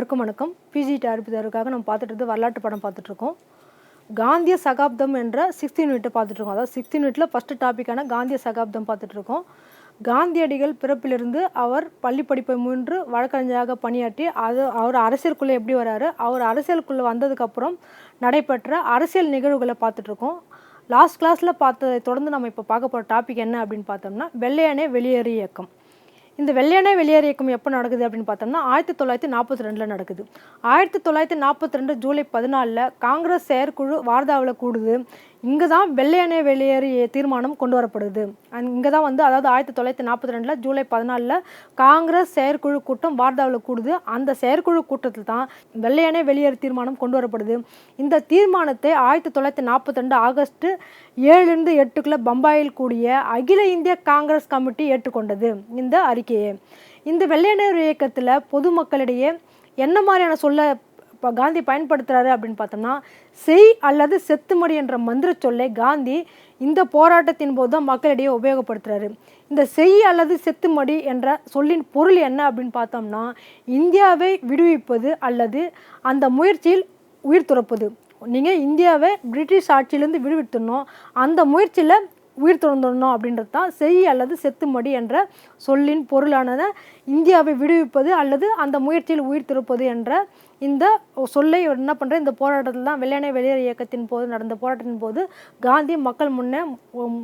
அனைவருக்கும் வணக்கம். பிஜி அறிவிப்பதற்காக நம்ம பார்த்துட்டு வரலாற்று படம் பார்த்துட்ருக்கோம். காந்திய சகாப்தம் என்ற சிக்ஸ்த் யூனிட்டை பார்த்துட்ருக்கோம். அதாவது சிக்ஸ்த் யூனிட்டில் ஃபஸ்ட்டு டாப்பிக்கான காந்திய சகாப்தம் பார்த்துட்ருக்கோம். காந்தியடிகள் பிறப்பிலிருந்து அவர் பள்ளி படிப்பை முன்று வழக்கறிஞராக பணியாற்றி அது அவர் அரசியலுக்குள்ளே எப்படி வராரு அவர் அரசியலுக்குள்ளே வந்ததுக்கப்புறம் நடைபெற்ற அரசியல் நிகழ்வுகளை பார்த்துட்ருக்கோம். லாஸ்ட் கிளாஸில் பார்த்ததை தொடர்ந்து நம்ம இப்போ பார்க்க போகிற டாபிக் என்ன அப்படின்னு பார்த்தோம்னா வெள்ளையனே வெளியேறு இயக்கம். இந்த வெள்ளையனே வெளியேற இயக்கம் எப்போ நடக்குது அப்படின்னு பார்த்தோம்னா ஆயிரத்தி தொள்ளாயிரத்தி நாற்பத்தி ரெண்டில் நடக்குது. ஆயிரத்தி தொள்ளாயிரத்தி நாற்பத்தி ரெண்டு ஜூலை பதினாலில் காங்கிரஸ் செயற்குழு வார்தாவில் கூடுது. இங்கே தான் வெள்ளையனே வெளியேறு தீர்மானம் கொண்டு வரப்படுது இங்கே தான் வந்து அதாவது ஆயிரத்தி தொள்ளாயிரத்தி நாற்பத்தி ரெண்டில் ஜூலை பதினாலில் காங்கிரஸ் செயற்குழு கூட்டம் வார்தாவில் கூடுது. அந்த செயற்குழு கூட்டத்தில் தான் வெள்ளையனே வெளியேறு தீர்மானம் கொண்டு வரப்படுது இந்த தீர்மானத்தை ஆயிரத்தி தொள்ளாயிரத்தி நாற்பத்தி ரெண்டு ஆகஸ்ட் ஏழுலேருந்து எட்டுக்குள்ளே பம்பாயில் கூடிய அகில இந்திய காங்கிரஸ் கமிட்டி ஏற்றுக்கொண்டது. இந்த அறிக்கையை. இந்த வெள்ளையனர் இயக்கத்தில் பொதுமக்களிடையே என்ன மாதிரியான சொல்ல இப்போ காந்தி பயன்படுத்துகிறாரு அப்படின்னு பார்த்தோம்னா செய் அல்லது செத்துமடி என்ற மந்திர சொல்லை காந்தி இந்த போராட்டத்தின் போது தான் மக்களிடையே உபயோகப்படுத்துகிறாரு இந்த செய் அல்லது செத்துமடி என்ற சொல்லின் பொருள் என்ன அப்படின்னு பார்த்தோம்னா இந்தியாவை விடுவிப்பது அல்லது அந்த முயற்சியில் உயிர் துறப்பது. நீங்கள் இந்தியாவை பிரிட்டிஷ் ஆட்சியிலேருந்து விடுவித்துடணும் அந்த முயற்சியில் உயிர் துறந்துடணும் அப்படின்றது தான் செய் அல்லது செத்துமடி என்ற சொல்லின் பொருளானதை. இந்தியாவை விடுவிப்பது அல்லது அந்த முயற்சியில் உயிர் துறப்பது என்ற இந்த சொல்லை என்ன பண்ணுற இந்த போராட்டத்தில் தான் வெள்ளையனை வெளியேறு இயக்கத்தின் போது நடந்த போராட்டத்தின் போது காந்தி மக்கள் முன்னே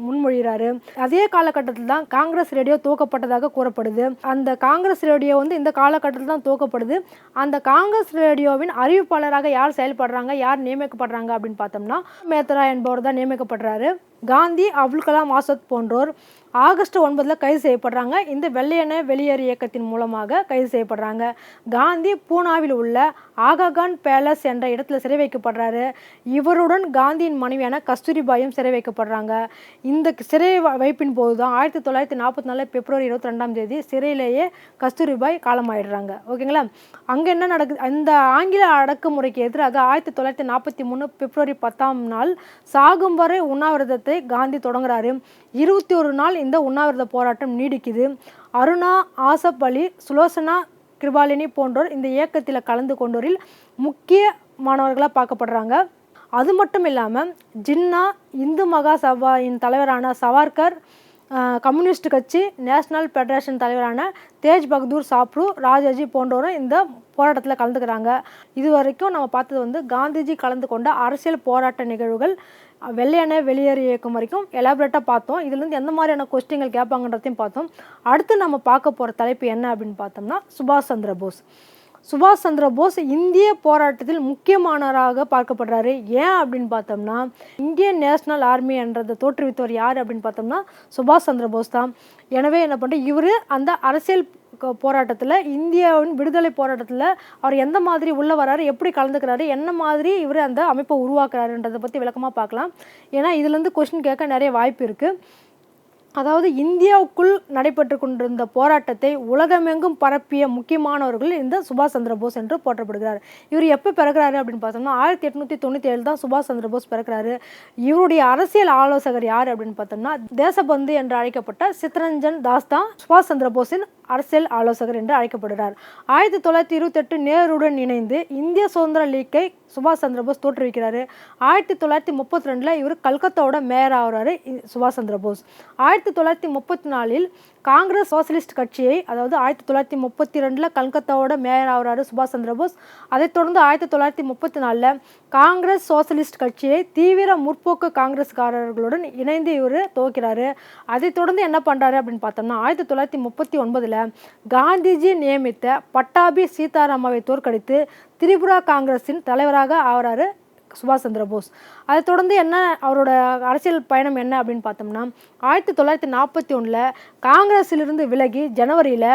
முன்மொழிகிறாரு. அதே காலகட்டத்தில் தான் காங்கிரஸ் ரேடியோ துவக்கப்பட்டதாக கூறப்படுது. அந்த காங்கிரஸ் ரேடியோ வந்து இந்த காலகட்டத்தில் தான் துவக்கப்படுது. அந்த காங்கிரஸ் ரேடியோவின் அறிவிப்பாளராக யார் செயல்படுறாங்க? யார் நியமிக்கப்படுறாங்க அப்படின்னு பார்த்தோம்னா மேத்ரா என்பவர் தான் நியமிக்கப்படுறாரு. காந்தி அப்துல் கலாம் ஆசாத் போன்றோர் ஆகஸ்ட் ஒன்பதில் கைது செய்யப்படுறாங்க. இந்த வெள்ளையன வெளியேறு இயக்கத்தின் மூலமாக கைது செய்யப்படுறாங்க. காந்தி பூனாவில் உள்ள ஆகாகான் பேலஸ் என்ற இடத்துல சிறை வைக்கப்படுறாரு. இவருடன் காந்தியின் மனைவியான கஸ்தூரிபாயும் சிறை வைக்கப்படுறாங்க. இந்த சிறை வைப்பின் போது தான் ஆயிரத்தி தொள்ளாயிரத்தி நாற்பத்தி நாலு பிப்ரவரி இருபத்தி ரெண்டாம் தேதி சிறையிலேயே கஸ்தூரிபாய் காலமாயிடுறாங்க. ஓகேங்களா? அங்கே என்ன நடக்குது அந்த ஆங்கில அடக்குமுறைக்கு எதிராக ஆயிரத்தி தொள்ளாயிரத்தி நாற்பத்தி மூணு பிப்ரவரி பத்தாம் நாள் சாகும் வரை போராட்டத்தை காந்தி தொடங்குறாரு. இருபத்தி ஒரு நாள் இந்த உண்ணாவிரத போராட்டம் நீடிக்குது. அருணா ஆசப் அலி சுலோசனா கிருபாலினி போன்றோர் இந்த இயக்கத்தில் கலந்து கொண்டோரில் முக்கிய மாணவர்களாக பார்க்கப்படுறாங்க. அது மட்டும் இல்லாமல் ஜின்னா இந்து மகா சபாயின் தலைவரான சவார்கர் கம்யூனிஸ்ட் கட்சி நேஷனல் ஃபெடரேஷன் தலைவரான தேஜ் பகதூர் சாப்ரு ராஜாஜி போன்றோரும் இந்த போராட்டத்தில் கலந்துக்கிறாங்க. இது வரைக்கும் நம்ம பார்த்தது வந்து காந்திஜி கலந்து கொண்ட அரசியல் போராட்ட நிகழ்வுகள் வெள்ளையான வெளியேறு இயக்கம் வரைக்கும் எலாபரேட்டாக பார்த்தோம். இதுலேருந்து எந்த மாதிரியான கொஸ்டின்கள் கேட்பாங்கன்றதையும் பார்த்தோம். அடுத்து நம்ம பார்க்க போகிற தலைப்பு என்ன அப்படின்னு பார்த்தோம்னா சுபாஷ் சந்திர போஸ். சுபாஷ் சந்திர போஸ் இந்திய போராட்டத்தில் முக்கியமானவராக பார்க்கப்படுறாரு. ஏன் அப்படின்னு பார்த்தோம்னா இந்தியன் நேஷனல் ஆர்மி என்றதை தோற்றுவித்தவர் யார் அப்படின்னு பார்த்தோம்னா சுபாஷ் சந்திர போஸ் தான். எனவே என்ன பண்ணுற இவர் அந்த அரசியல் போராட்டத்தில் இந்தியாவின் விடுதலை போராட்டத்தில் அவர் எந்த மாதிரி உள்ளே வராரு எப்படி கலந்துக்கிறாரு என்ன மாதிரி இவர் அந்த அமைப்பை உருவாக்குறாருன்றதை பற்றி விளக்கமாக பார்க்கலாம். ஏன்னா இதுலேருந்து கொஷின் கேட்க நிறைய வாய்ப்பு இருக்குது அதாவது இந்தியாவுக்குள் நடைபெற்று கொண்டிருந்த போராட்டத்தை உலகமெங்கும் பரப்பிய முக்கியமானவர்கள் இந்த சுபாஷ் சந்திர போஸ் என்று போற்றப்படுகிறார். இவர் எப்போ பிறகுறாரு அப்படின்னு பார்த்தோம்னா ஆயிரத்தி எட்நூற்றி தொண்ணூற்றி ஏழு தான் சுபாஷ் சந்திர போஸ் பிறக்கிறாரு. இவருடைய அரசியல் ஆலோசகர் யார் அப்படின்னு பார்த்தோம்னா தேசபந்து என்று அழைக்கப்பட்ட சித்ரஞ்சன் தாஸ் தான் சுபாஷ் சந்திர போஸின் அரசியல் ஆலோசகர் என்று அழைக்கப்படுகிறார். ஆயிரத்தி தொள்ளாயிரத்தி இருபத்தெட்டு நேருடன் இணைந்து இந்திய சுதந்திர லீக்கை சுபாஷ் சந்திரபோஸ் தோற்றுவிக்கிறாரு. ஆயிரத்தி தொள்ளாயிரத்தி முப்பத்தி ரெண்டில் இவர் கல்கத்தாவோட மேயர் ஆகிறாரு சுபாஷ் சந்திரபோஸ் ஆயிரத்தி தொள்ளாயிரத்தி முப்பத்தி நாலில் காங்கிரஸ் சோசியலிஸ்ட் கட்சியை அதாவது ஆயிரத்தி தொள்ளாயிரத்தி முப்பத்தி ரெண்டில் கல்கத்தாவோட மேயர் ஆகிறாரு சுபாஷ் சந்திர போஸ். அதைத் தொடர்ந்து ஆயிரத்தி தொள்ளாயிரத்தி முப்பத்தி நாலில் காங்கிரஸ் சோசியலிஸ்ட் கட்சியை தீவிர முற்போக்கு காங்கிரஸ்காரர்களுடன் இணைந்து இவர் துவக்கிறாரு. அதைத் தொடர்ந்து என்ன பண்ணுறாரு அப்படின்னு பார்த்தோம்னா ஆயிரத்தி தொள்ளாயிரத்தி முப்பத்தி ஒன்பதில் காந்திஜி நியமித்த பட்டாபி சீதாராமாவை தோற்கடித்து திரிபுரா காங்கிரஸின் தலைவராக ஆகிறாரு சுபாஷ் சந்திர போஸ். அதை தொடர்ந்து என்ன அவரோட அரசியல் பயணம் என்ன அப்படின்னு பார்த்தோம்னா ஆயிரத்தி தொள்ளாயிரத்தி நாற்பத்தி ஒன்றில் காங்கிரஸிலிருந்து விலகி ஜனவரியில்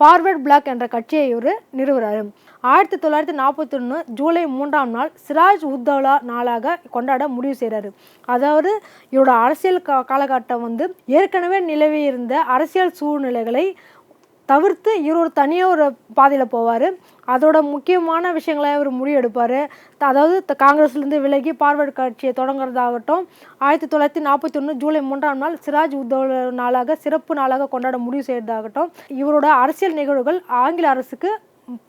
ஃபார்வர்ட் பிளாக் என்ற கட்சியை இவர் நிறுவுறாரு. ஆயிரத்தி தொள்ளாயிரத்தி நாற்பத்தி ஒன்று ஜூலை மூன்றாம் நாள் சிராஜ் உத்தவ்லா நாளாக கொண்டாட முடிவு செய்கிறாரு அதாவது இவரோட அரசியல் கா காலகட்டம் வந்து ஏற்கனவே நிலவி இருந்த அரசியல் சூழ்நிலைகளை தவிர்த்து இவர் ஒரு தனியாக ஒரு பாதையில் போவார். அதோட முக்கியமான விஷயங்களை இவர் முடிவெடுப்பார். அதாவது காங்கிரஸ்லேருந்து விலகி பார்வர்டு கட்சியை தொடங்குறதாகட்டும் ஆயிரத்தி தொள்ளாயிரத்தி நாற்பத்தி ஒன்று ஜூலை மூன்றாம் நாள் சிராஜ் உத்தவ் நாளாக சிறப்பு நாளாக கொண்டாட முடிவு செய்கிறதாகட்டும் இவரோட அரசியல் நிகழ்வுகள் ஆங்கில அரசுக்கு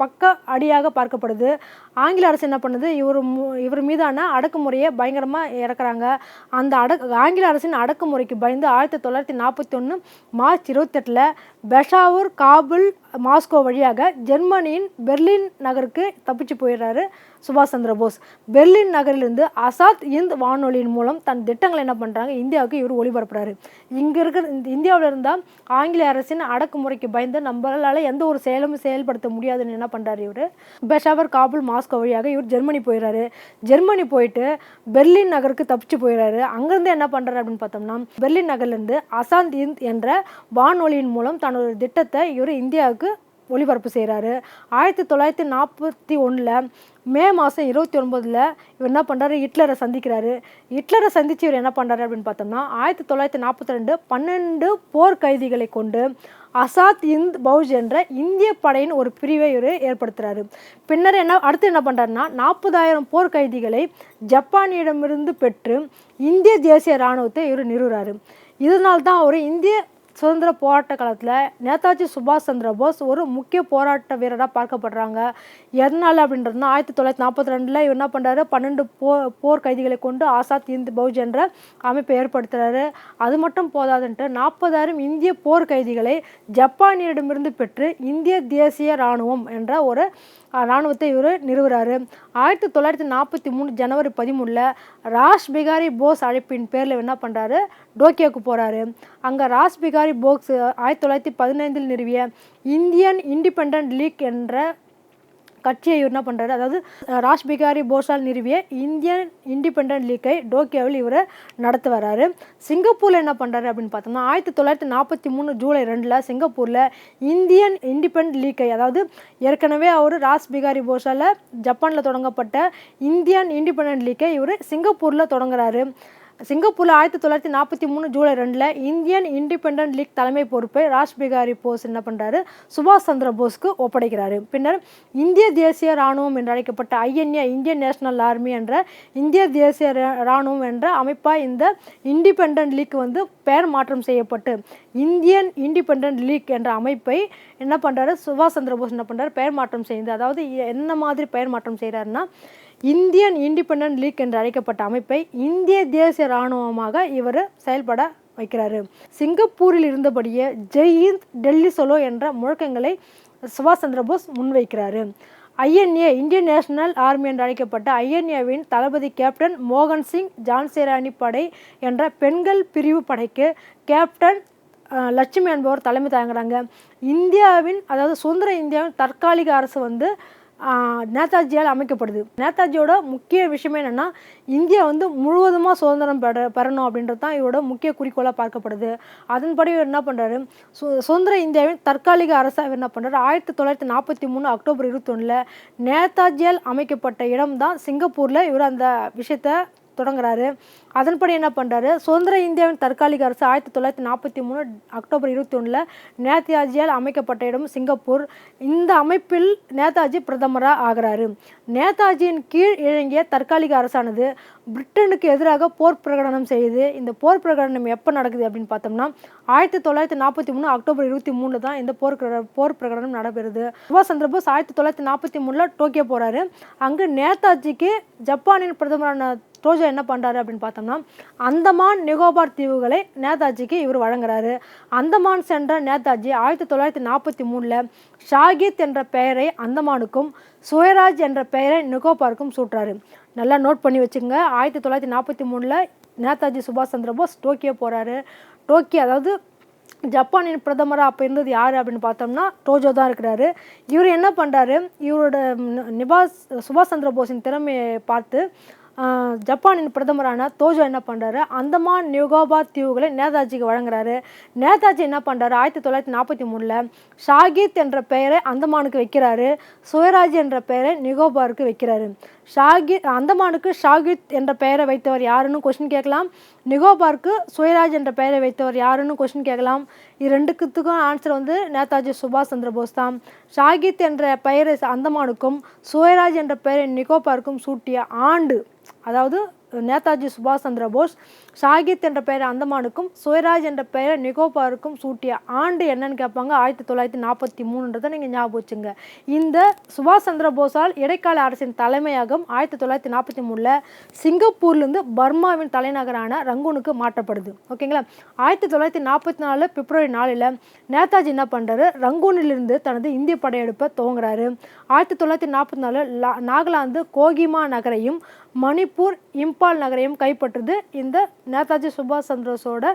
பக்க அடியாக பார்க்கப்படுது. ஆங்கில அரசு என்ன பண்ணுது? இவர் மு- இவர் மீதான அடக்குமுறையை பயங்கரமாக இறக்குறாங்க. அந்த அடக் ஆங்கில அரசின் அடக்குமுறைக்கு பயந்து ஆயிரத்தி தொள்ளாயிரத்தி நாற்பத்தி ஒன்று மார்ச் இருபத்தெட்டில் பெஷாவூர் காபுல் மாஸ்கோ வழியாக ஜெர்மனியின் பெர்லின் நகருக்கு தப்பிச்சு போயிடுறாரு சுபாஷ் சந்திர போஸ். பெர்லின் நகரிலிருந்து அசாத் இந்த் வானொலியின் மூலம் தன் திட்டங்களை என்ன பண்ணுறாங்க இந்தியாவுக்கு இவர் ஒளிபரப்புறாரு. இங்கே இருக்கிற இந்தியாவில் இருந்தால் ஆங்கில அரசின் அடக்குமுறைக்கு பயந்து நம்மளால் எந்த ஒரு செயலும் செயல்படுத்த முடியாதுன்னு என்ன பண்ணுறாரு இவர்? பெஷாவர் காபுல் மாஸ்கோ வழியாக இவர் ஜெர்மனி போயிடுறாரு ஜெர்மனி போயிட்டு பெர்லின் நகருக்கு தப்பிச்சு போயிடுறாரு அங்கேருந்து என்ன பண்ணுறாரு அப்படின்னு பார்த்தோம்னா பெர்லின் நகர்லேருந்து அசாந்த் இந்த் என்ற வானொலியின் மூலம் தன்னோட திட்டத்தை இவர் இந்தியாவுக்கு ஒளிபரப்பு செய்கிறாரு ஆயிரத்தி தொள்ளாயிரத்தி நாற்பத்தி ஒன்றில் மே மாதம் இருபத்தி ஒன்பதில் இவர் என்ன பண்ணுறாரு ஹிட்லரை சந்திக்கிறாரு. ஹிட்லரை சந்தித்து இவர் என்ன பண்ணுறாரு அப்படின்னு பார்த்தோம்னா ஆயிரத்தி தொள்ளாயிரத்தி நாற்பத்தி ரெண்டு பன்னெண்டு போர் கைதிகளை கொண்டு அசாத் இந்த் பௌஜ் என்ற இந்திய படையின் ஒரு பிரிவை இவர் ஏற்படுத்துகிறாரு பின்னர் என்ன அடுத்து என்ன பண்ணுறாருன்னா நாற்பதாயிரம் போர் கைதிகளை ஜப்பானியிடமிருந்து பெற்று இந்திய தேசிய இராணுவத்தை இவர் நிறுவுறாரு. இதனால்தான் அவர் இந்திய சுதந்திர போராட்ட காலத்தில் நேதாஜி சுபாஷ் சந்திர போஸ் ஒரு முக்கிய போராட்ட வீரராக பார்க்கப்படுறாங்க. எதனால் அப்படின்றதுனா ஆயிரத்தி தொள்ளாயிரத்தி நாற்பத்தி ரெண்டில் இவர் என்ன பண்ணுறாரு பன்னெண்டு போ போர் கைதிகளை கொண்டு ஆசாத் இந்து பௌஜ் என்ற அமைப்பை ஏற்படுத்துகிறாரு அது மட்டும் போதாதுன்ட்டு நாற்பதாயிரம் இந்திய போர் கைதிகளை ஜப்பானியரிடமிருந்து பெற்று இந்திய தேசிய இராணுவம் என்ற ஒரு இராணுவத்தை இவர் நிறுவுறாரு. ஆயிரத்தி தொள்ளாயிரத்தி நாற்பத்தி மூணு ஜனவரி பதிமூணில் ராஷ் பிகாரி போஸ் அழைப்பின் பேரில் என்ன பண்ணுறாரு டோக்கியோக்கு போகிறாரு அங்கே ராஷ் பிகாரி போக்ஸ் ஆயிரத்தி தொள்ளாயிரத்தி பதினைந்தில் நிறுவிய இந்தியன் இண்டிபெண்ட் லீக் என்ற கட்சியை இவர் என்ன பண்ணுறாரு அதாவது அஹ், ராஷ் பிகாரி போஸால் நிறுவிய இந்தியன் இண்டிபெண்டன்ட் லீக்கை டோக்கியோவில் இவர் நடத்தி வராரு. சிங்கப்பூரில் என்ன பண்ணுறாரு அப்படின்னு பார்த்தோம்னா ஆயிரத்தி தொள்ளாயிரத்தி நாற்பத்தி மூணு ஜூலை ரெண்டில் சிங்கப்பூரில் இந்தியன் இண்டிபெண்ட் லீக்கை அதாவது ஏற்கனவே அவர் ராஷ் பிகாரி போஸால் ஜப்பானில் தொடங்கப்பட்ட இந்தியன் இண்டிபெண்ட் லீக்கை இவர் சிங்கப்பூரில் தொடங்குறாரு. சிங்கப்பூரில் ஆயிரத்தி தொள்ளாயிரத்தி நாற்பத்தி மூணு ஜூலை ரெண்டில் இந்தியன் இண்டிபெண்டன்ட் லீக் தலைமை பொறுப்பை ராஜ் பிகாரி போஸ் என்ன பண்ணுறாரு சுபாஷ் சந்திர போஸ்க்கு ஒப்படைக்கிறார். பின்னர் இந்திய தேசிய இராணுவம் என்று அழைக்கப்பட்ட ஐஎன்ஏ இந்தியன் நேஷனல் ஆர்மி என்ற இந்திய தேசிய இராணுவம் என்ற அமைப்பாக இந்த இண்டிபெண்டன்ட் லீக் வந்து பெயர் மாற்றம் செய்யப்பட்டு இந்தியன் இண்டிபெண்டன்ட் லீக் என்ற அமைப்பை என்ன பண்ணுறாரு சுபாஷ் சந்திர போஸ் என்ன பண்ணுறாரு பெயர் மாற்றம் செய்து அதாவது என்ன மாதிரி பெயர் மாற்றம் செய்கிறாருன்னா இந்தியன் இண்டிபெண்ட் லீக் என்று அழைக்கப்பட்ட அமைப்பை இந்திய தேசிய இராணுவமாக இவர் செயல்பட வைக்கிறாரு. சிங்கப்பூரில் இருந்தபடியே ஜெய் ஹிந்த் டெல்லி சொலோ என்ற முழக்கங்களை சுபாஷ் சந்திரபோஸ் முன்வைக்கிறாரு. ஐஎன்ஏ இந்தியன் நேஷனல் ஆர்மி என்று அழைக்கப்பட்ட ஐஎன்ஏவின் தளபதி கேப்டன் மோகன் சிங் ஜான்சேராணி படை என்ற பெண்கள் பிரிவு படைக்கு கேப்டன் லட்சுமி என்பவர் தலைமை தாங்குறாங்க. இந்தியாவின் அதாவது சுதந்திர இந்தியாவின் தற்காலிக அரசு வந்து நேதாஜியால் அமைக்கப்படுது. நேதாஜியோட முக்கிய விஷயம் என்னென்னா இந்தியா வந்து முழுவதுமாக சுதந்திரம் பெற பெறணும் அப்படின்றது தான் இவரோட முக்கிய குறிக்கோளாக பார்க்கப்படுது. அதன்படி இவர் என்ன பண்ணுறாரு சு சுதந்திர இந்தியாவின் தற்காலிக அரசாக இவர் என்ன பண்ணுறாரு ஆயிரத்தி தொள்ளாயிரத்தி நாற்பத்தி மூணு அக்டோபர் இருபத்தொன்னில் நேதாஜியால் அமைக்கப்பட்ட இடம் தான் சிங்கப்பூரில் இவர் அந்த விஷயத்தை தொடங்குறாரு. அதன்படி என்ன பண்ணுறாரு சுதந்திர இந்தியாவின் தற்காலிக அரசு ஆயிரத்தி தொள்ளாயிரத்தி நாற்பத்தி மூணு அக்டோபர் இருபத்தி ஒன்றில் நேதாஜியால் அமைக்கப்பட்ட இடம் சிங்கப்பூர். இந்த அமைப்பில் நேதாஜி பிரதமராக ஆகிறாரு. நேதாஜியின் கீழ் இழங்கிய தற்காலிக அரசானது பிரிட்டனுக்கு எதிராக போர் பிரகடனம் செய்யுது இந்த போர் பிரகடனம் எப்போ நடக்குது அப்படின்னு பார்த்தோம்னா ஆயிரத்தி தொள்ளாயிரத்தி நாற்பத்தி மூணு அக்டோபர் இருபத்தி மூணு தான் இந்த போர் போர் பிரகடனம் நடைபெறுது. சுபாஷ் சந்திரபோஸ் ஆயிரத்தி தொள்ளாயிரத்தி நாற்பத்தி மூணில் டோக்கியோ போகிறாரு அங்கு நேதாஜிக்கு ஜப்பானின் பிரதமரான டோஜோ என்ன பண்ணுறாரு அப்படின்னு பார்த்தோம்னா அந்தமான் நிகோபார் தீவுகளை நேதாஜிக்கு இவர் வழங்குறாரு. அந்தமான் சென்ற நேதாஜி ஆயிரத்தி தொள்ளாயிரத்தி நாற்பத்தி மூணில் ஷாகித் என்ற பெயரை அந்தமானுக்கும் சுயராஜ் என்ற பெயரை நிகோபாருக்கும் சூட்டுறாரு. நல்லா நோட் பண்ணி வச்சுங்க ஆயிரத்தி தொள்ளாயிரத்தி நாற்பத்தி மூணில் நேதாஜி சுபாஷ் சந்திரபோஸ் டோக்கியோ போகிறாரு டோக்கியோ அதாவது ஜப்பானின் பிரதமராக அப்போ இருந்தது யார் அப்படின்னு பார்த்தோம்னா டோஜோ தான் இருக்கிறாரு. இவர் என்ன பண்ணுறாரு இவரோட நிபாஸ் சுபாஷ் சந்திர போஸின் திறமையை பார்த்து ஜப்பானின் பிரதமரான தோஜோ என்ன பண்ணுறாரு அந்தமான் நிகோபார் தீவுகளை நேதாஜிக்கு வழங்குறாரு. நேதாஜி என்ன பண்ணுறாரு ஆயிரத்தி தொள்ளாயிரத்தி நாற்பத்தி மூணில் ஷாகித் என்ற பெயரை அந்தமானுக்கு வைக்கிறாரு. சுயராஜ் என்ற பெயரை நிகோபாருக்கு வைக்கிறாரு. ஷாகித் அந்தமானுக்கு ஷாகித் என்ற பெயரை வைத்தவர் யாருன்னு கொஸ்டின் கேட்கலாம். நிகோபார்க்கு சுயராஜ் என்ற பெயரை வைத்தவர் யாருன்னு கொஸ்டின் கேட்கலாம். இது ரெண்டுக்குத்துக்கும் ஆன்சர் வந்து நேதாஜி சுபாஷ் சந்திர போஸ் தான். ஷாகித் என்ற பெயரை அந்தமானுக்கும் சுயராஜ் என்ற பெயரை நிகோபார்க்கும் சூட்டிய ஆண்டு அதாவது நேதாஜி சுபாஷ் சந்திர போஸ் ஷாகித் என்ற பெயரை அந்தமானுக்கும் சுயராஜ் என்ற பெயரை நிகோபாருக்கும் சூட்டிய ஆண்டு என்னன்னு கேட்பாங்க. ஆயிரத்தி தொள்ளாயிரத்தி நாற்பத்தி மூணுன்றதை நீங்கள் ஞாபகம் வச்சுங்க. இந்த சுபாஷ் சந்திர போஸால் இடைக்கால அரசின் தலைமையகம் ஆயிரத்தி தொள்ளாயிரத்தி நாற்பத்தி மூணில் சிங்கப்பூர்லேருந்து பர்மாவின் தலைநகரான ரங்கூனுக்கு மாற்றப்படுது. ஓகேங்களா? ஆயிரத்தி தொள்ளாயிரத்தி நாற்பத்தி நாலு பிப்ரவரி நாலில் நேதாஜி என்ன பண்ணுறாரு ரங்கூனிலிருந்து தனது இந்திய படையெடுப்பை துவங்குறாரு. ஆயிரத்தி தொள்ளாயிரத்தி நாற்பத்தி நாலு நாகாலாந்து கோகிமா நகரையும் மணிப்பூர் இம்பால் நகரையும் கைப்பற்றுது. இந்த நேதாஜி சுபாஷ் சந்திரபோஸோட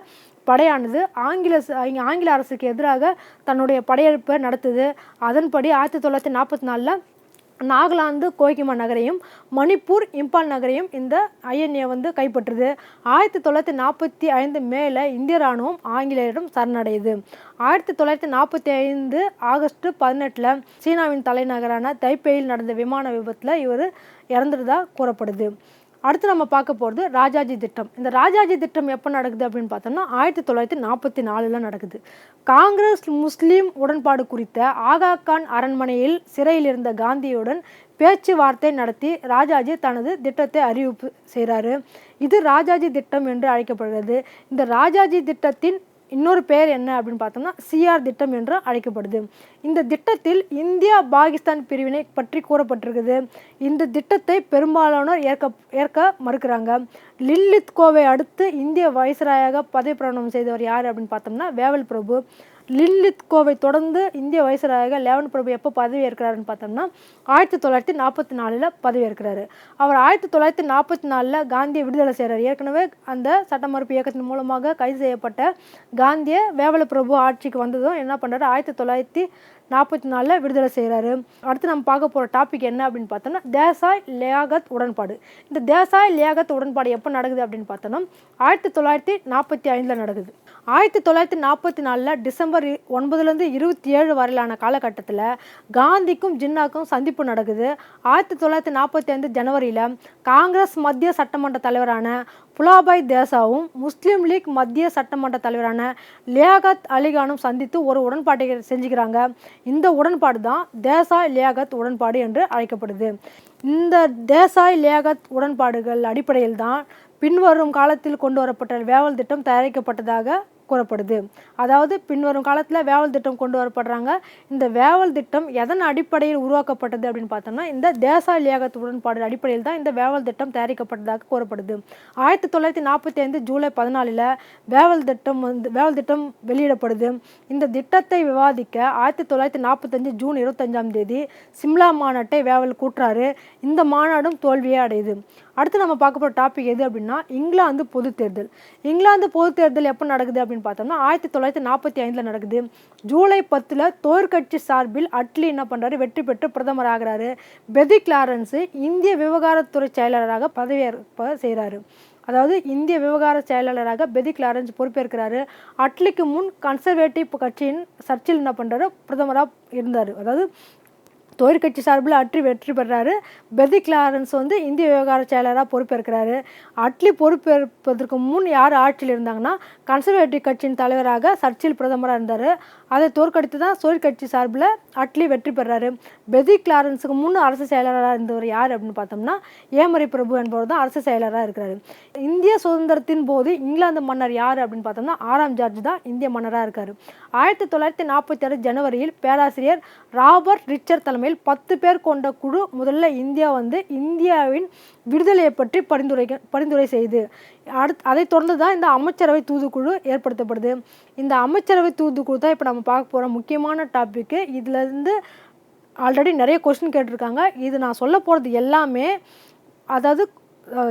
படையானது ஆங்கில ஆங்கில அரசுக்கு எதிராக தன்னுடைய படையெடுப்பை நடத்துது. அதன்படி ஆயிரத்தி தொள்ளாயிரத்தி நாற்பத்தி நாலில் நாகாலாந்து கோகிமா நகரையும் மணிப்பூர் இம்பால் நகரையும் இந்த ஐஎன்ஏ வந்து கைப்பற்றுது. ஆயிரத்தி தொள்ளாயிரத்தி நாற்பத்தி ஐந்து மேலே இந்திய ராணுவம் ஆங்கிலேயரிடம் சரணடையுது. ஆயிரத்தி தொள்ளாயிரத்தி நாற்பத்தி ஐந்து ஆகஸ்ட் பதினெட்டில் சீனாவின் தலைநகரான தைப்பேயில் நடந்த விமான விபத்தில் இவர் இறந்துறதா கூறப்படுது. அடுத்து நம்ம பார்க்க போகிறது ராஜாஜி திட்டம். இந்த ராஜாஜி திட்டம் எப்போ நடக்குது அப்படின்னு பார்த்தோம்னா ஆயிரத்தி தொள்ளாயிரத்தி நாற்பத்தி நாலில் நடக்குது. காங்கிரஸ் முஸ்லீம் உடன்பாடு குறித்த ஆகா கான் அரண்மனையில் சிறையில் இருந்த காந்தியுடன் பேச்சுவார்த்தை நடத்தி ராஜாஜி தனது திட்டத்தை அறிவிப்பு செய்கிறாரு இது ராஜாஜி திட்டம் என்று அழைக்கப்படுகிறது. இந்த ராஜாஜி திட்டத்தின் இன்னொரு பெயர் என்ன அப்படின்னு பார்த்தோம்னா சிஆர் திட்டம் என்று அழைக்கப்படுது. இந்த திட்டத்தில் இந்தியா பாகிஸ்தான் பிரிவினை பற்றி கூறப்பட்டிருக்குது. இந்த திட்டத்தை பெரும்பாலானோர் ஏற்க ஏற்க மறுக்கிறாங்க. லில்லித் கோவை அடுத்து இந்திய வைஸ்ராயாக பதவி பிரகடனம் செய்தவர் யார் அப்படின்னு பார்த்தோம்னா வேவல் பிரபு. லில்லித் கோவை தொடர்ந்து இந்திய வைஸ்ராயாக லேவன் பிரபு எப்போ பதவியேற்கிறாருன்னு பார்த்தோம்னா ஆயிரத்தி தொள்ளாயிரத்தி நாற்பத்தி நாலில் பதவியேற்கிறாரு. அவர் ஆயிரத்தி தொள்ளாயிரத்தி நாற்பத்தி நாலில் காந்தியை விடுதலை செய்கிறார் ஏற்கனவே அந்த சட்ட மறுப்பு இயக்கத்தின் மூலமாக கைது செய்யப்பட்ட காந்தியை வேவல பிரபு ஆட்சிக்கு வந்ததும் என்ன பண்ணுறாரு ஆயிரத்தி தொள்ளாயிரத்தி நாற்பத்தி நாலில் விடுதலை செய்கிறாரு அடுத்து நம்ம பார்க்க போகிற டாபிக் என்ன அப்படின்னு பார்த்தோம்னா தேசாய் லியாகத் உடன்பாடு. இந்த தேசாய் லியாகத் உடன்பாடு எப்போ நடக்குது அப்படின்னு பார்த்தோம்னா ஆயிரத்தி தொள்ளாயிரத்தி நாற்பத்தி ஐந்தில் நடக்குது. ஆயிரத்தி தொள்ளாயிரத்தி நாற்பத்தி நாலில் டிசம்பர் ஒன்பதுலேருந்து இருபத்தி ஏழு வரையிலான காலகட்டத்தில் காந்திக்கும் ஜின்னாக்கும் சந்திப்பு நடக்குது. ஆயிரத்தி தொள்ளாயிரத்தி நாற்பத்தி ஐந்து ஜனவரியில் காங்கிரஸ் மத்திய சட்டமன்ற தலைவரான புலாபாய் தேசாவும் முஸ்லீம் லீக் மத்திய சட்டமன்ற தலைவரான லியாகத் அலிகானும் சந்தித்து ஒரு உடன்பாட்டை செஞ்சுக்கிறாங்க. இந்த உடன்பாடு தான் தேசாய் லியாகத் உடன்பாடு என்று அழைக்கப்படுது. இந்த தேசாய் லியாகத் உடன்பாடுகள் அடிப்படையில் தான் பின்வரும் காலத்தில் கொண்டு வரப்பட்ட வேவல் திட்டம் தயாரிக்கப்பட்டதாக கூறப்படுது. அதாவது பின்வரும் காலத்தில் வேவல் திட்டம் கொண்டு வரப்படுறாங்க. இந்த வேவல் திட்டம் எதன் அடிப்படையில் உருவாக்கப்பட்டது அப்படின்னு பார்த்தோம்னா இந்த தேசா லியாகத் உடன்பாடு அடிப்படையில் தான் இந்த வேவல் திட்டம் தயாரிக்கப்பட்டதாக கூறப்படுது. ஆயிரத்தி தொள்ளாயிரத்தி நாற்பத்தி ஐந்து ஜூலை பதினாலில் வேவல் திட்டம் வந்து வேவல் திட்டம் வெளியிடப்படுது. இந்த திட்டத்தை விவாதிக்க ஆயிரத்தி தொள்ளாயிரத்தி நாற்பத்தஞ்சு ஜூன் இருபத்தஞ்சாம் தேதி சிம்லா மாநாட்டை வேவல் கூட்டுறாரு இந்த மாநாடும் தோல்வியே அடையுது. அடுத்து நம்ம பார்க்க போகிற டாபிக் எது அப்படின்னா இங்கிலாந்து பொது தேர்தல். இங்கிலாந்து பொது தேர்தல் எப்போ நடக்குது அப்படின்னு பார்த்தோம்னா ஆயிரத்தி தொள்ளாயிரத்தி நாற்பத்தி ஐந்தில் நடக்குது. ஜூலை பத்தில் தோற்கட்சி சார்பில் அட்லி என்ன பண்ணுறாரு வெற்றி பெற்று பிரதமர் ஆகிறாரு. பெதி கிளாரன்ஸு இந்திய விவகாரத்துறை செயலாளராக பதவியேற்ப செய்கிறாரு அதாவது இந்திய விவகார செயலாளராக பெதி கிளாரன்ஸ் பொறுப்பேற்கிறாரு. அட்லிக்கு முன் கன்சர்வேட்டிவ் கட்சியின் சர்ச்சில் என்ன பண்ணுறாரு பிரதமராக இருந்தார். அதாவது தொழிற்கட்சி சார்பில் அட்லி வெற்றி பெறாரு. பெதி கிளாரன்ஸ் வந்து இந்திய விவகார செயலராக பொறுப்பேற்கிறாரு. அட்லி பொறுப்பேற்பதற்கு முன் யார் ஆட்சியில் இருந்தாங்கன்னா கன்சர்வேட்டிவ் கட்சியின் தலைவராக சர்ச்சில் பிரதமராக இருந்தார். அதை தோற்கடித்து தான் தொழிற்கட்சி சார்பில் அட்லி வெற்றி பெறாரு. பெதி கிளாரன்ஸுக்கு முன் அரசு செயலராக இருந்தவர் யார் அப்படின்னு பார்த்தோம்னா ஏமரி பிரபு என்பவர் தான் அரசு செயலராக இருக்கிறாரு. இந்திய சுதந்திரத்தின் போது இங்கிலாந்து மன்னர் யார் அப்படின்னு பார்த்தோம்னா ஆறாம் ஜார்ஜ் தான் இந்திய மன்னராக இருக்கார். ஆயிரத்தி தொள்ளாயிரத்தி நாற்பத்தி ஆறு ஜனவரியில் பேராசிரியர் ராபர்ட் ரிச்சர் தலைமையில் பத்து பேர் கொண்ட குழு முதல்ல இந்தியா வந்து இந்தியாவின் விடுதலையை பற்றி பரிந்துரைக்க பரிந்துரை செய்து. அடுத் அதை தொடர்ந்து தான் இந்த அமைச்சரவை தூதுக்குழு ஏற்படுத்தப்படுது. இந்த அமைச்சரவை தூதுக்குழு தான் இப்போ நம்ம பார்க்க போகிற முக்கியமான டாப்பிக்கு இதுலேருந்து ஆல்ரெடி நிறைய கொஸ்டின் கேட்டிருக்காங்க. இது நான் சொல்ல போகிறது எல்லாமே அதாவது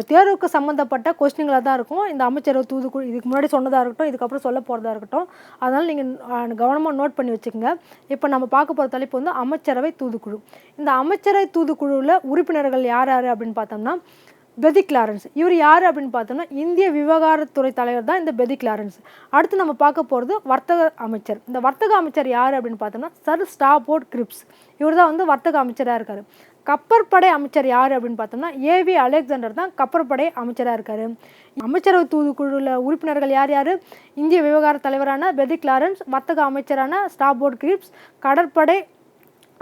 தேர்வுக்கு சம்மந்தப்பட்ட கொஸ்டின்களாக தான் இருக்கும். இந்த அமைச்சரவை தூதுக்குழு இதுக்கு முன்னாடி சொன்னதாக இருக்கட்டும் இதுக்கப்புறம் சொல்ல போகிறதா இருக்கட்டும். அதனால் நீங்கள் கவனமாக நோட் பண்ணி வச்சுக்கோங்க. இப்போ நம்ம பார்க்க போகிற தலைப்பு வந்து அமைச்சரவை தூதுக்குழு. இந்த அமைச்சரவை தூதுக்குழுவில் உறுப்பினர்கள் யார் யார் அப்படின்னு பார்த்தோம்னா பெதி கிளாரன்ஸ். இவர் யார் அப்படின்னு பார்த்தோம்னா இந்திய விவகாரத்துறை தலைவர் தான் இந்த பெதி கிளாரன்ஸ். அடுத்து நம்ம பார்க்க போகிறது வர்த்தக அமைச்சர். இந்த வர்த்தக அமைச்சர் யார் அப்படின்னு பார்த்தோம்னா சர் ஸ்டாபோர்ட் கிரிப்ஸ். இவர் தான் வந்து வர்த்தக அமைச்சராக இருக்கார். கப்பற்படை அமைச்சர் யார் அப்படின்னு பார்த்தோம்னா ஏவி அலெக்சாண்டர் தான் கப்பற்படை அமைச்சராக இருக்கார். அமைச்சரவை தூதுக்குழுவில் உறுப்பினர்கள் யார் யார்? இந்திய விவகார தலைவரான பெதிக் லாரன்ஸ் வர்த்தக அமைச்சரான ஸ்டாபோர்ட் கிரிப்ஸ் கடற்படை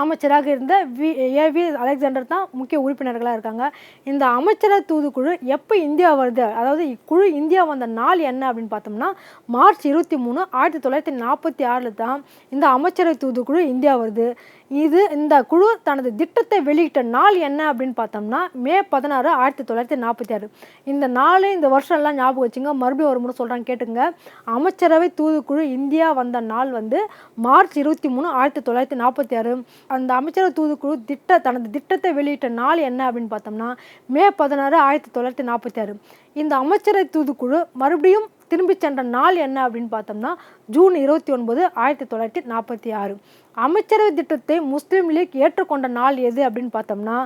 அமைச்சராக இருந்த வி ஏவி அலெக்சாண்டர் தான் முக்கிய உறுப்பினர்களாக இருக்காங்க. இந்த அமைச்சரவை தூதுக்குழு எப்போ இந்தியா வருது? அதாவது இக்குழு இந்தியா வந்த நாள் என்ன அப்படின்னு பார்த்தோம்னா மார்ச் இருபத்தி மூணு ஆயிரத்தி தொள்ளாயிரத்தி நாற்பத்தி ஆறில் தான் இந்த அமைச்சரவை தூதுக்குழு இந்தியா வருது. இது இந்த குழு தனது திட்டத்தை வெளியிட்ட நாள் என்ன அப்படின்னு பார்த்தோம்னா மே பதினாறு ஆயிரத்தி தொள்ளாயிரத்தி நாற்பத்தி ஆறு. இந்த நாள் இந்த வருஷம் எல்லாம் ஞாபகம் வச்சுங்க. மறுபடியும் ஒரு முறை சொல்கிறாங்க கேட்டுங்க. அமைச்சரவை தூதுக்குழு இந்தியா வந்த நாள் வந்து மார்ச் இருபத்தி மூணு ஆயிரத்தி தொள்ளாயிரத்தி நாற்பத்தி ஆறு. அந்த அமைச்சரவை தூதுக்குழு திட்ட தனது திட்டத்தை வெளியிட்ட நாள் என்ன அப்படின்னு பார்த்தோம்னா மே பதினாறு ஆயிரத்தி தொள்ளாயிரத்தி நாற்பத்தி ஆறு. இந்த அமைச்சரவை தூதுக்குழு மறுபடியும் திரும்பி சென்ற நாள் என்ன அப்படின்னு பார்த்தோம்னா ஜூன் இருபத்தி ஒன்பது ஆயிரத்தி தொள்ளாயிரத்தி நாற்பத்தி ஆறு. அமைச்சரவை திட்டத்தை முஸ்லீம் லீக் ஏற்றுக்கொண்ட நாள் எது அப்படின்னு பார்த்தோம்னா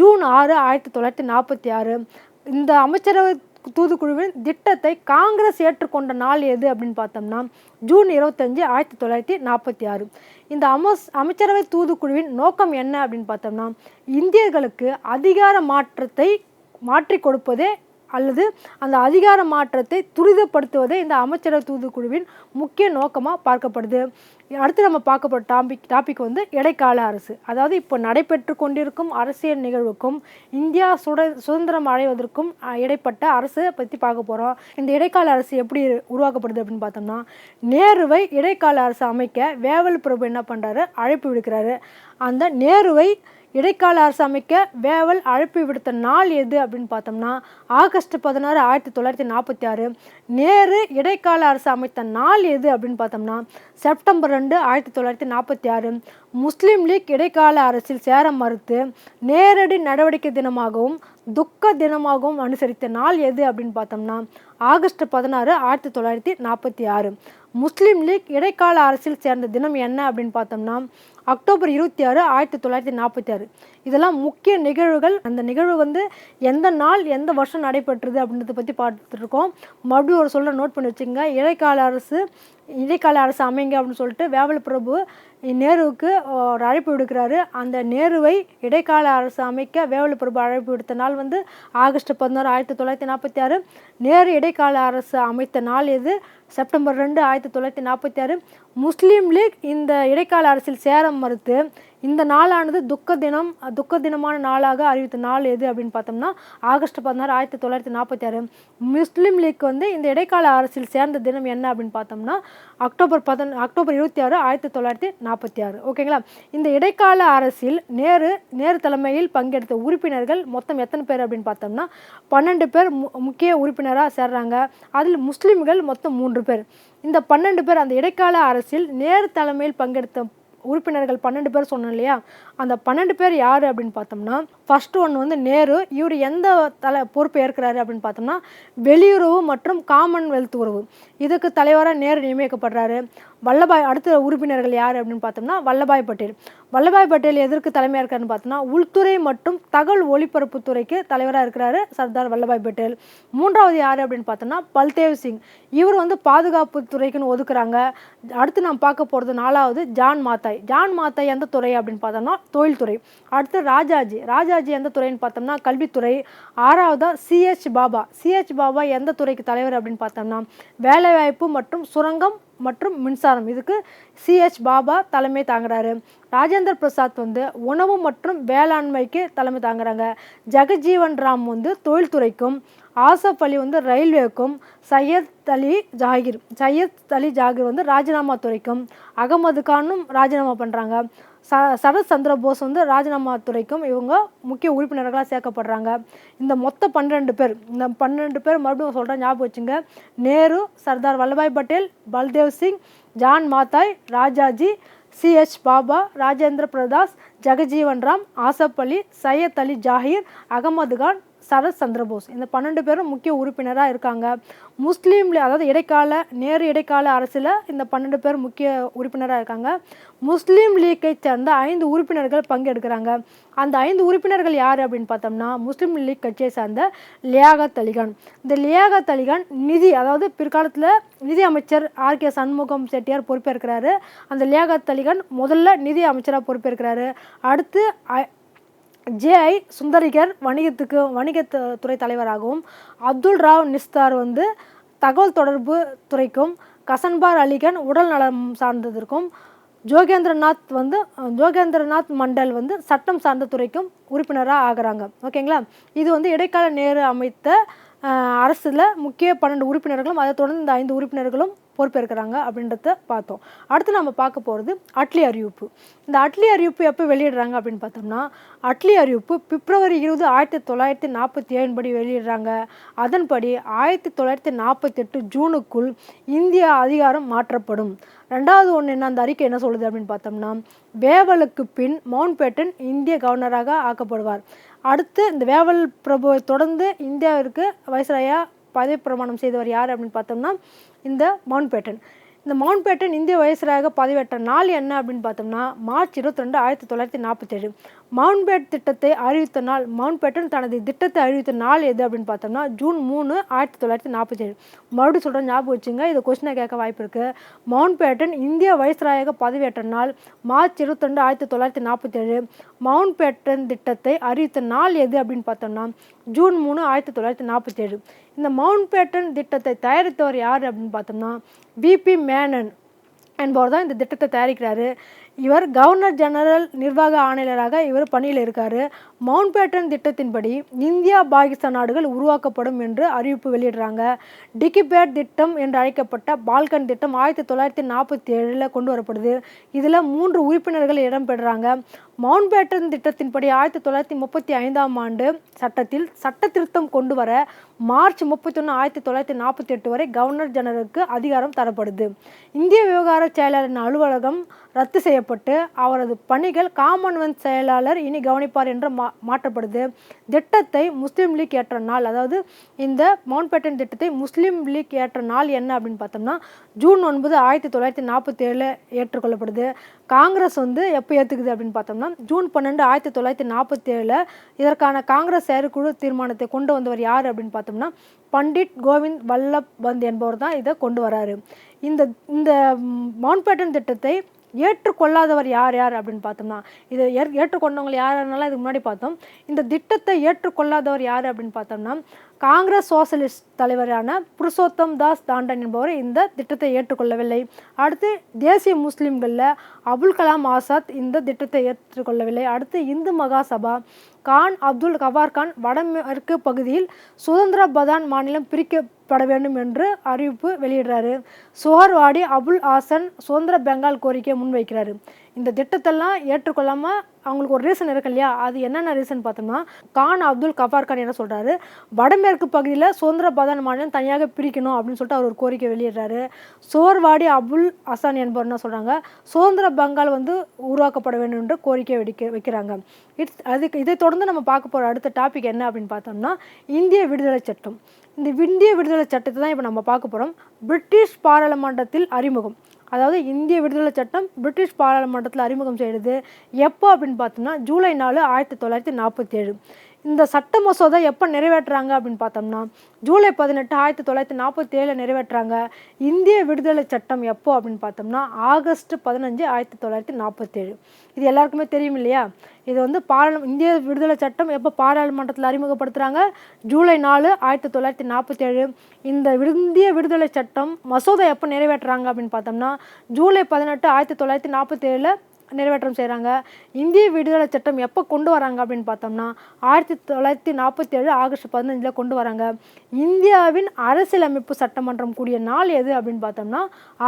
ஜூன் ஆறு ஆயிரத்தி தொள்ளாயிரத்தி நாற்பத்தி ஆறு. இந்த அமைச்சரவை தூதுக்குழுவின் திட்டத்தை காங்கிரஸ் ஏற்றுக்கொண்ட நாள் எது அப்படின்னு பார்த்தோம்னா ஜூன் இருபத்தஞ்சு ஆயிரத்தி தொள்ளாயிரத்தி நாற்பத்தி ஆறு. இந்த அமஸ் அமைச்சரவை தூதுக்குழுவின் நோக்கம் என்ன அப்படின்னு பார்த்தோம்னா இந்தியர்களுக்கு அதிகார மாற்றத்தை மாற்றி கொடுப்பதே அல்லது அந்த அதிகார மாற்றத்தை துரிதப்படுத்துவதே இந்த அமைச்சரவை தூதுக்குழுவின் முக்கிய நோக்கமாக பார்க்கப்படுது. அடுத்து நம்ம பார்க்க டாபிக் டாபிக் வந்து இடைக்கால அரசு. அதாவது இப்போ நடைபெற்று கொண்டிருக்கும் அரசியல் நிகழ்வுக்கும் இந்தியா சுட சுதந்திரம் அடைவதற்கும் இடைப்பட்ட அரசை பற்றி பார்க்க போகிறோம் இந்த இடைக்கால அரசு எப்படி உருவாக்கப்படுது அப்படின்னு பார்த்தோம்னா நேருவை இடைக்கால அரசு அமைக்க வேவல் பிரபு என்ன பண்ணுறாரு அழைப்பு விடுக்கிறாரு. அந்த நேருவை இடைக்கால அரசு அமைக்க வேவல் அழைப்பு விடுத்த நாள் எது அப்படின்னு பார்த்தோம்னா ஆகஸ்ட் பதினாறு ஆயிரத்தி தொள்ளாயிரத்தி நாற்பத்தி ஆறு. நேரு இடைக்கால அரசு அமைத்த நாள் எது அப்படின்னு பார்த்தோம்னா செப்டம்பர் ரெண்டு ஆயிரத்தி தொள்ளாயிரத்தி நாற்பத்தி ஆறு. முஸ்லீம் லீக் இடைக்கால அரசில் சேர மறுத்து நேரடி நடவடிக்கை தினமாகவும் துக்க தினமாகவும் அனுசரித்த நாள் எது அப்படின்னு பார்த்தோம்னா ஆகஸ்ட் பதினாறு ஆயிரத்தி தொள்ளாயிரத்தி நாற்பத்தி ஆறு. முஸ்லீம் லீக் இடைக்கால அரசில் சேர்ந்த தினம் என்ன அப்படின்னு பார்த்தோம்னா அக்டோபர் இருபத்தி ஆறு ஆயிரத்தி தொள்ளாயிரத்தி நாற்பத்தி ஆறு. இதெல்லாம் முக்கிய நிகழ்வுகள். அந்த நிகழ்வு வந்து எந்த நாள் எந்த வருஷம் நடைபெற்றது அப்படின்றத பற்றி பார்த்துருக்கோம் மறுபடியும் ஒரு சொல்ல நோட் பண்ணி வச்சுங்க இடைக்கால அரசு இடைக்கால அரசு அமைங்க அப்படின்னு சொல்லிட்டு வேவல் பிரபு நேருவுக்கு ஒரு அழைப்பு விடுக்கிறாரு. அந்த நேருவை இடைக்கால அரசு அமைக்க வேவல் பிரபு அழைப்பு விடுத்த நாள் வந்து ஆகஸ்ட் பதினாறு ஆயிரத்தி தொள்ளாயிரத்தி நாற்பத்தி ஆறு. நேரு இடைக்கால அரசு அமைத்த நாள் எது? செப்டம்பர் ரெண்டு ஆயிரத்தி தொள்ளாயிரத்தி நாற்பத்தி ஆறு. முஸ்லீம் லீக் இந்த இடைக்கால அரசில் சேர மறுத்து இந்த நாளானது துக்க தினம் துக்க தினமான நாளாக அறிவித்த நாள் எது அப்படின்னு பார்த்தோம்னா ஆகஸ்ட் பதினாறு ஆயிரத்தி தொள்ளாயிரத்தி நாற்பத்தி ஆறு. முஸ்லீம் லீக் வந்து இந்த இடைக்கால அரசில் சேர்ந்த தினம் என்ன அப்படின்னு பார்த்தோம்னா அக்டோபர் பதன் அக்டோபர் இருபத்தி ஆறு ஆயிரத்தி தொள்ளாயிரத்தி நாற்பத்தி ஆறு. ஓகேங்களா? இந்த இடைக்கால அரசில் நேரு நேரு தலைமையில் பங்கெடுத்த உறுப்பினர்கள் மொத்தம் எத்தனை பேர் அப்படின்னு பார்த்தோம்னா பன்னெண்டு பேர் மு- முக்கிய உறுப்பினராக சேர்றாங்க. அதில் முஸ்லீம்கள் மொத்தம் மூன்று பேர். இந்த பன்னெண்டு பேர் அந்த இடைக்கால அரசில் நேரு தலைமையில் பங்கெடுத்த உறுப்பினர்கள் பன்னெண்டு பேர் சொன்னோம் இல்லையா? அந்த பன்னெண்டு பேர் யார் அப்படின்னு பார்த்தோம்னா ஃபர்ஸ்ட் ஒன்று வந்து நேரு. இவர் எந்த தலை பொறுப்பு ஏற்கிறாரு அப்படின்னு பார்த்தோம்னா வெளியுறவு மற்றும் காமன்வெல்த் உறவு. இதுக்கு தலைவராக நேரு நியமிக்கப்படுறாரு. வல்லபாய் அடுத்த உறுப்பினர்கள் யார் அப்படின்னு பார்த்தோம்னா வல்லபாய் பட்டேல். வல்லபாய் பட்டேல் எதற்கு தலைமையாக இருக்காருன்னு பார்த்தோம்னா உள்துறை மற்றும் தகவல் ஒளிபரப்புத்துறைக்கு தலைவராக இருக்கிறாரு சர்தார் வல்லபாய் பட்டேல். மூன்றாவது யார் அப்படின்னு பார்த்தோம்னா பல்தேவ் சிங். இவர் வந்து பாதுகாப்பு துறைக்குன்னு ஒதுக்குறாங்க. அடுத்து நாம் பார்க்க போகிறது நாலாவது ஜான் மாத்தாய். ஜான் மாத்தாய் எந்த துறை அப்படின்னு பார்த்தோம்னா தொழில்துறை. அடுத்து ராஜாஜி. ராஜாஜி எந்த துறைன்னு பார்த்தோம்னா கல்வித்துறை. ஆறாவதாக சிஹெச் பாபா. சிஹெச் பாபா எந்த துறைக்கு தலைவர் அப்படின்னு பார்த்தோம்னா வேலைவாய்ப்பு மற்றும் சுரங்கம் மற்றும் மின்சாரம். இதுக்கு சிஹெச் பாபா தலைமை தாங்குறாரு. ராஜேந்திர பிரசாத் வந்து உணவு மற்றும் வேளாண்மைக்கு தலைமை தாங்குறாங்க. ஜெகஜீவன் ராம் வந்து தொழில்துறைக்கும் ஆசப் அலி வந்து ரயில்வேக்கும் சையத் அலி ஜாகிர் சையத் அலி ஜாகிர் வந்து ராஜினாமா துறைக்கும் அகமது கானும் ராஜினாமா பண்ணுறாங்க ச சரத் சந்திர போஸ் வந்து ராஜினாமா துறைக்கும் இவங்க முக்கிய உறுப்பினர்களாக சேர்க்கப்படுறாங்க. இந்த மொத்த பன்னிரெண்டு பேர் இந்த பன்னெண்டு பேர் மறுபடியும் சொல்கிறேன் ஞாபகம் வச்சுங்க. நேரு சர்தார் வல்லபாய் பட்டேல் பல்தேவ் சிங் ஜான் மாத்தாய் ராஜாஜி சிஹெச் பாபா ராஜேந்திர பிரதாஸ் ஜெகஜீவன் ராம் ஆசப் அலி சையத் அலி ஜாகிர் அகமது கான் சரத் சந்திரபோஸ் இந்த பன்னெண்டு பேரும் முக்கிய உறுப்பினராக இருக்காங்க. முஸ்லீம்ல அதாவது இடைக்கால நேரு இடைக்கால அரசில் இந்த பன்னெண்டு பேர் முக்கிய உறுப்பினராக இருக்காங்க. முஸ்லீம் லீக்கை சேர்ந்த ஐந்து உறுப்பினர்கள் பங்கெடுக்கிறாங்க. அந்த ஐந்து உறுப்பினர்கள் யார் அப்படின்னு பார்த்தோம்னா முஸ்லீம் லீக் கட்சியை சார்ந்த லியாகத் அலிகான். இந்த லியாகத் அலிகான் நிதி அதாவது பிற்காலத்தில் நிதி அமைச்சர் ஆர். கே. சண்முகம் செட்டியார் பொறுப்பேற்கிறாரு. அந்த லியாகத் அலிகான் முதல்ல நிதி அமைச்சராக பொறுப்பேற்கிறாரு. அடுத்து ஜேஐ சுந்தரிகர் வணிகத்துக்கு வணிகத்து துறை தலைவராகவும் அப்துல் ராவ் நிஸ்தார் வந்து தகவல் தொடர்பு துறைக்கும் கசன்பார் அலிகன் உடல் நலம் சார்ந்ததற்கும் ஜோகேந்திரநாத் வந்து ஜோகேந்திரநாத் மண்டல் வந்து சட்டம் சார்ந்த துறைக்கும் உறுப்பினராக ஆகிறாங்க. ஓகேங்களா? இது வந்து இடைக்கால நேரு அமைத்த அரசில் முக்கிய பன்னெண்டு உறுப்பினர்களும் அதை தொடர்ந்து இந்த ஐந்து உறுப்பினர்களும் பொறுப்பேற்கிறாங்க அப்படின்றத பார்த்தோம். அடுத்து நம்ம பார்க்க போகிறது அட்லி அறிவிப்பு இந்த அட்லி அறிவிப்பு எப்போ வெளியிடுறாங்க அப்படின்னு பார்த்தோம்னா அட்லி அறிவிப்பு பிப்ரவரி இருபது ஆயிரத்தி தொள்ளாயிரத்தி நாற்பத்தி ஏழு படி வெளியிடுறாங்க. அதன்படி ஆயிரத்தி தொள்ளாயிரத்தி நாற்பத்தெட்டு ஜூனுக்குள் இந்தியா அதிகாரம் மாற்றப்படும். ரெண்டாவது ஒன்று என்ன அந்த அறிக்கை என்ன சொல்லுது அப்படின்னு பார்த்தோம்னா வேவலுக்கு பின் மவுண்ட் பேட்டன் இந்திய கவர்னராக ஆக்கப்படுவார். அடுத்து இந்த வேவல் பிரபுவை தொடர்ந்து இந்தியாவிற்கு வைஸ்ராயா பதவி பிரமாணம் செய்தவர் யார் அப்படின்னு பார்த்தோம்னா இந்த மவுண்ட் பேட்டன் இந்த மவுண்ட் பேட்டன் இந்திய வயசராக பதவியேற்ற நாள் என்ன அப்படின்னு பார்த்தோம்னா மார்ச் இருபத்தி ரெண்டு ஆயிரத்தி தொள்ளாயிரத்தி நாற்பத்தேழு. மவுண்ட்பேட் திட்டத்தை அறிவித்த நாள் மவுண்ட் பேட்டன் தனது திட்டத்தை அறிவித்த நாள் எது அப்படின்னு பார்த்தோம்னா ஜூன் மூணு ஆயிரத்தி தொள்ளாயிரத்தி நாற்பத்தேழு. மறுபடியும் சொல்கிற ஞாபகம் வச்சுங்க இதை கொஸ்டினை கேட்க வாய்ப்பு இருக்குது மவுண்ட்பேட்டன் இந்திய வைஸ்ராயாக பதவியேற்ற நாள் மார்ச் இருபத்திரண்டு ஆயிரத்தி தொள்ளாயிரத்தி நாற்பத்தேழு. மவுண்ட்பேட்டன் திட்டத்தை அறிவித்த நாள் எது அப்படின்னு பார்த்தோம்னா ஜூன் மூணு ஆயிரத்தி தொள்ளாயிரத்தி நாற்பத்தேழு. இந்த மவுண்ட்பேட்டன் திட்டத்தை தயாரித்தவர் யார் அப்படின்னு பார்த்தோம்னா விபி மேனன் என்பவர் தான் இந்த திட்டத்தை தயாரிக்கிறாரு. இவர் கவர்னர் ஜெனரல் நிர்வாக ஆணையராக இவர் பணியில் இருக்கார். மவுண்ட் பேட்டன் திட்டத்தின்படி இந்தியா பாகிஸ்தான் நாடுகள் உருவாக்கப்படும் என்று அறிவிப்பு வெளியிடுறாங்க. டிகிபேட் திட்டம் என்று அழைக்கப்பட்ட பால்கன் திட்டம் ஆயிரத்தி தொள்ளாயிரத்தி நாற்பத்தி ஏழில் கொண்டு வரப்படுது. இதில் மூன்று உறுப்பினர்கள் இடம்பெறுறாங்க மவுண்ட் பேட்டன் திட்டத்தின்படி ஆயிரத்தி தொள்ளாயிரத்தி முப்பத்தி ஐந்தாம் ஆண்டு சட்டத்தில் சட்ட திருத்தம் கொண்டு வர மார்ச் முப்பத்தொன்று ஆயிரத்தி தொள்ளாயிரத்தி நாற்பத்தி எட்டு வரை கவர்னர் ஜெனரலுக்கு அதிகாரம் தரப்படுது. இந்திய விவகார செயலாளரின் அலுவலகம் ரத்து செய்யப்பட்டு அவரது பணிகள் காமன்வெல்த் செயலாளர் இனி கவனிப்பார் என்று மா மாற்றப்படுது. திட்டத்தை முஸ்லீம் லீக் ஏற்ற நாள் அதாவது இந்த மவுண்ட் பேட்டன் திட்டத்தை முஸ்லீம் லீக் ஏற்ற நாள் என்ன அப்படின்னு பார்த்தோம்னா ஜூன் ஒன்பது ஆயிரத்தி தொள்ளாயிரத்தி நாற்பத்தி ஏழில் ஏற்றுக்கொள்ளப்படுது. காங்கிரஸ் வந்து எப்போ ஏற்றுக்குது அப்படின்னு பார்த்தோம்னா ஜூன் பன்னெண்டு ஆயிரத்தி தொள்ளாயிரத்தி நாற்பத்தி ஏழில் இதற்கான காங்கிரஸ் செயற்குழு தீர்மானத்தை கொண்டு வந்தவர் யார் அப்படின்னு பார்த்தோம்னா பண்டிட் கோவிந்த் வல்லப் பந்த் என்பவர் தான் இதை கொண்டு வராரு. இந்த இந்த மவுண்ட் பேட்டன் திட்டத்தை ஏற்றுக்கொள்ளாதவர் யார் யார் அப்படின்னு பார்த்தோம்னா இதை ஏற் ஏற்றுக்கொண்டவங்க யாருனாலும் இதுக்கு முன்னாடி பார்த்தோம். இந்த திட்டத்தை ஏற்றுக்கொள்ளாதவர் யார் அப்படின்னு பார்த்தோம்னா காங்கிரஸ் சோசலிஸ்ட் தலைவரான புருஷோத்தம் தாஸ் தாண்டன் என்பவர் இந்த திட்டத்தை ஏற்றுக்கொள்ளவில்லை. அடுத்து தேசிய முஸ்லீம்களில் அபுல் கலாம் ஆசாத் இந்த திட்டத்தை ஏற்றுக்கொள்ளவில்லை. அடுத்து இந்து மகாசபா. கான் அப்துல் கவார் கான் வடமேற்கு பகுதியில் சுதந்திர பதான் மாநிலம் பிரிக்கப்பட வேண்டும் என்று அறிவிப்பு வெளியிடுறாரு. சுஹர்வாடி அபுல் ஹாசன் சுதந்திர பெங்கால் கோரிக்கையை முன்வைக்கிறாரு. இந்த திட்டத்தெல்லாம் ஏற்றுக்கொள்ளாமல் அவங்களுக்கு ஒரு ரீசன் இருக்கு இல்லையா? அது என்னென்ன ரீசன் பார்த்தோம்னா கான் அப்துல் கஃபார் கான் என்ன சொல்கிறாரு வடமேற்கு பகுதியில் சுதந்திர பதான் மாநிலம் தனியாக பிரிக்கணும் அப்படின்னு சொல்லிட்டு அவர் ஒரு கோரிக்கை வெளியிடுறாரு. சோர்வாடி அபுல் அசான் என்பவர் என்ன சொல்கிறாங்க சுதந்திர பங்கால் வந்து உருவாக்கப்பட வேண்டும் என்று கோரிக்கை வெடிக்க வைக்கிறாங்க. இட்ஸ் அதுக்கு இதை தொடர்ந்து நம்ம பார்க்க போகிற அடுத்த டாபிக் என்ன அப்படின்னு பார்த்தோம்னா இந்திய விடுதலை சட்டம். இந்த இந்திய விடுதலை சட்டத்தை தான் இப்போ நம்ம பார்க்க போகிறோம் பிரிட்டிஷ் பாராளுமன்றத்தில் அறிமுகம். அதாவது இந்திய விடுதலை சட்டம் பிரிட்டிஷ் பாராளுமன்றத்தில் அறிமுகம் செய்கிறது எப்போ அப்படின்னு பார்த்தோம்னா ஜூலை நாலு ஆயிரத்தி தொள்ளாயிரத்தி நாற்பத்தி ஏழு இந்த சட்ட மசோதா எப்போ நிறைவேற்றுறாங்க அப்படின்னு பார்த்தோம்னா ஜூலை பதினெட்டு ஆயிரத்தி தொள்ளாயிரத்தி நாற்பத்தி ஏழில் நிறைவேற்றுறாங்க. இந்திய விடுதலை சட்டம் எப்போ அப்படின்னு பார்த்தோம்னா ஆகஸ்ட் பதினஞ்சு ஆயிரத்தி தொள்ளாயிரத்தி நாற்பத்தேழு. இது எல்லாருக்குமே தெரியும் இல்லையா? இது வந்து பாராளு இந்திய விடுதலை சட்டம் எப்போ பாராளுமன்றத்தில் அறிமுகப்படுத்துகிறாங்க ஜூலை நாலு ஆயிரத்தி தொள்ளாயிரத்தி நாற்பத்தேழு. இந்த இந்திய விடுதலை சட்டம் மசோதா எப்போ நிறைவேற்றுறாங்க அப்படின்னு பார்த்தோம்னா ஜூலை பதினெட்டு ஆயிரத்தி தொள்ளாயிரத்தி நாற்பத்தேழில் நிறைவேற்றம் செய்கிறாங்க இந்திய விடுதலை சட்டம் எப்போ கொண்டு வராங்க அப்படின்னு பார்த்தோம்னா ஆயிரத்தி தொள்ளாயிரத்தி நாற்பத்தி ஏழு ஆகஸ்ட் பதினஞ்சில் கொண்டு வராங்க. இந்தியாவின் அரசியலமைப்பு சட்டமன்றம் கூடிய நாள் எது அப்படின்னு பார்த்தோம்னா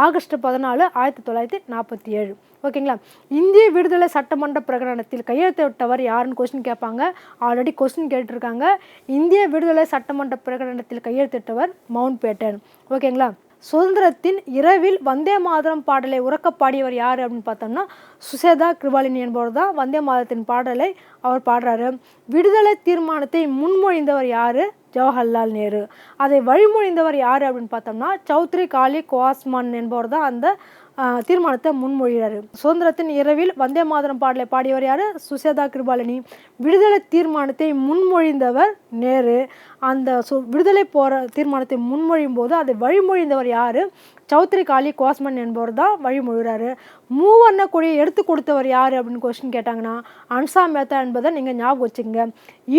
ஆகஸ்ட் பதினாலு ஆயிரத்தி தொள்ளாயிரத்தி நாற்பத்தி ஏழு ஓகேங்களா? இந்திய விடுதலை சட்டமன்ற பிரகடனத்தில் கையெழுத்திட்டவர் யாருன்னு கொஸ்டின் கேட்பாங்க. ஆல்ரெடி கொஸ்டின் கேட்டிருக்காங்க. இந்திய விடுதலை சட்டமன்ற பிரகடனத்தில் கையெழுத்திட்டவர் மவுண்ட் பேட்டன் ஓகேங்களா? சுதந்திரத்தின் இரவில் வந்தே மாதரம் பாடலை உறக்க பாடியவர் யார் அப்படின்னு பார்த்தோம்னா சுசேதா கிருபாலினி என்பவர் தான் வந்தே மாதத்தின் பாடலை அவர் பாடுறாரு. விடுதலை தீர்மானத்தை முன்மொழிந்தவர் யார்? ஜவஹர்லால் நேரு. அதை வழிமொழிந்தவர் யார் அப்படின்னு பார்த்தோம்னா சௌத்ரி காலி குவாஸ்மான் என்பவர் தான் அந்த தீர்மானத்தை முன்மொழிகிறாரு. சுதந்திரத்தின் இரவில் வந்தே மாதரம் பாடலை பாடியவர் யார்? சுசேதா கிருபாலினி. விடுதலை தீர்மானத்தை முன்மொழிந்தவர் நேரு. அந்த சு விடுதலை போகிற தீர்மானத்தை முன்மொழியும் போது அதை வழிமொழிந்தவர் யார்? சௌத்ரி காளி கோஸ்மன் என்பவர் தான் வழிமொழிகிறாரு. மூவண்ண கொடியை எடுத்து கொடுத்தவர் யார் அப்படின்னு கொஸ்டின் கேட்டாங்கன்னா அன்சா மேத்தா என்பதை நீங்கள் ஞாபகம் வச்சுக்கோங்க.